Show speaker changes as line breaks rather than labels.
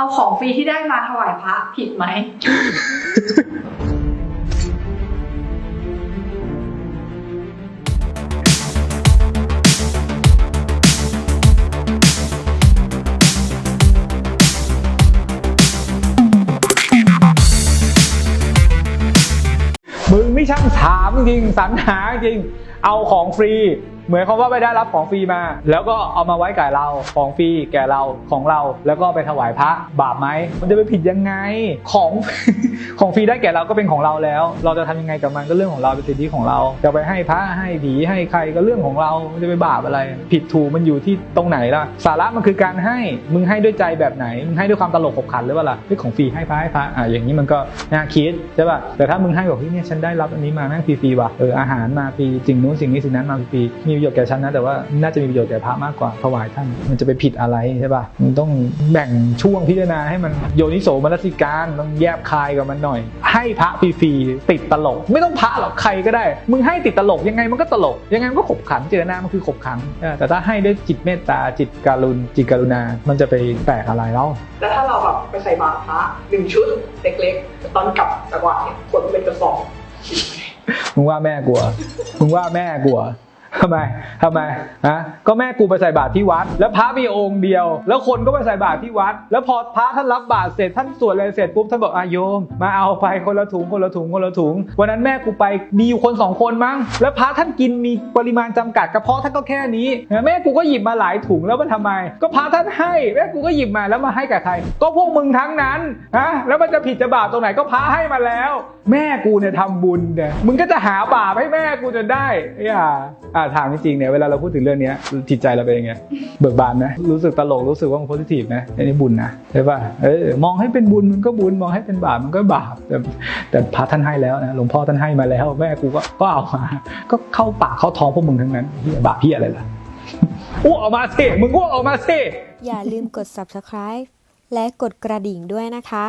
เอาของฟรีที่ได้มาถวายพระผิดไหม
งไม่ช่างถามจริงสรรหาจริง เอาของฟรี เหมือนเขาว่าไปได้รับของฟรีมา แล้วก็เอามาไว้แก่เราของฟรีแก่เราของเรา แล้วก็ไปถวายพระบาปไหมมันจะไปผิดยังไงของ ของฟรีได้แก่เราก็เป็นของเราแล้ว เราจะทำยังไงกับมันก็เรื่องของเราเป็นสิทธิของเราจะไปให้พระให้ผีให้ใครก็เรื่องของเรามันจะไปบาปอะไร ผิดถูกมันอยู่ที่ตรงไหนล่ะ สาระมันคือการให้มึงให้ด้วยใจแบบไหนมึงให้ด้วยความตลกขบขันหรือเปล่าล่ะเรื่องของฟรีให้พระให้พระอะอย่างนี้มันก็น่าคิดใช่ป่ะแต่ถ้ามึงให้บอกเฮ้ยเนี่ยฉันได้รับอันนี้มาแม่งฟรีๆว่ะเอออาหารมาฟรีสิ่งนู้นสิ่งนี้สิ่งนั้นมาฟรีมีประโยชน์แก่ฉันนะแต่ว่าน่าจะมีประโยชน์แก่พระมากกว่าถวายท่านมันจะไปผิดอะไรใช่ป่ะมึงต้องแบ่งช่วงพิจารณาให้มันโยนิโสมนสิการต้องแยบคายกับมันหน่อย ให้พระฟรีๆติดตลก ไม่ต้องพระหรอกใครก็ได้ มึงให้ติดตลกยังไงมันก็ตลก ยังไงมันก็ขบขันเจตนามันคือขบขันเออแต่ถ้าให้ด้วยจิตเมตตาจิตการุณจิตกรุณา มันจะไปแปลกอะไรเล่า
แล้วถ้าเราแบบไปใส่บาตรพระหนึ่งชุดเล็กๆแต่ตอนกลับจากวัดเนี่ยขนเป็นกระสอบ
มึงว่าแม่กลัวมึงว่าแม่กลัว ทำไมทำไมฮะก็แม่กูไปใส่บาตรที่วัด แล้วพระมีองค์เดียว แล้วคนก็ไปใส่บาตรที่วัด แล้วพอพระท่านรับบาตรเสร็จท่านสวดอะไรเสร็จปุ๊บท่านบอกอาโยม มาเอาไปคนละถุงคนละถุงคนละถุง วันนั้นแม่กูไปมีอยู่คนสองคนมั้งแล้วพระท่านกินมีปริมาณจำกัดกระเพาะท่านก็แค่นี้แม่กูก็หยิบมาหลายถุงแล้วมันทำไม ก็พระท่านให้แม่กูก็หยิบมาแล้วมาให้กับใคร ก็พวกมึงทั้งนั้นฮะแล้วมันจะผิดจะบาปตรงไหนก็พระให้มาแล้ว แม่กูเนี่ยทำบุญเนี่ยมึงก็จะหาบาปให้แม่กูจนได้อย่าอ่าถามจริงๆเนี่ยเวลาเราพูดถึงเรื่องนี้จิตใจเราเป็นยังไงเบิกบานไหมรู้สึกตลกรู้สึกว่ามันโพสิทีฟไหมอันนี้บุญนะใช่ป่ะเออมองให้เป็นบุญมันก็บุญมองให้เป็นบาปมันก็บาปแต่แต่พระท่านให้แล้วนะหลวงพ่อท่านให้มาแล้ว แม่กูก็ก็เอามาก็เข้าปากเข้าท้องพวกมึงทั้งนั้นบาปพี่อะไรล่ะอ้วกออกมาสิมึงอ้วกออกมาสิ
อย่าลืมกด subscribe และกดกระดิ่งด้วยนะคะ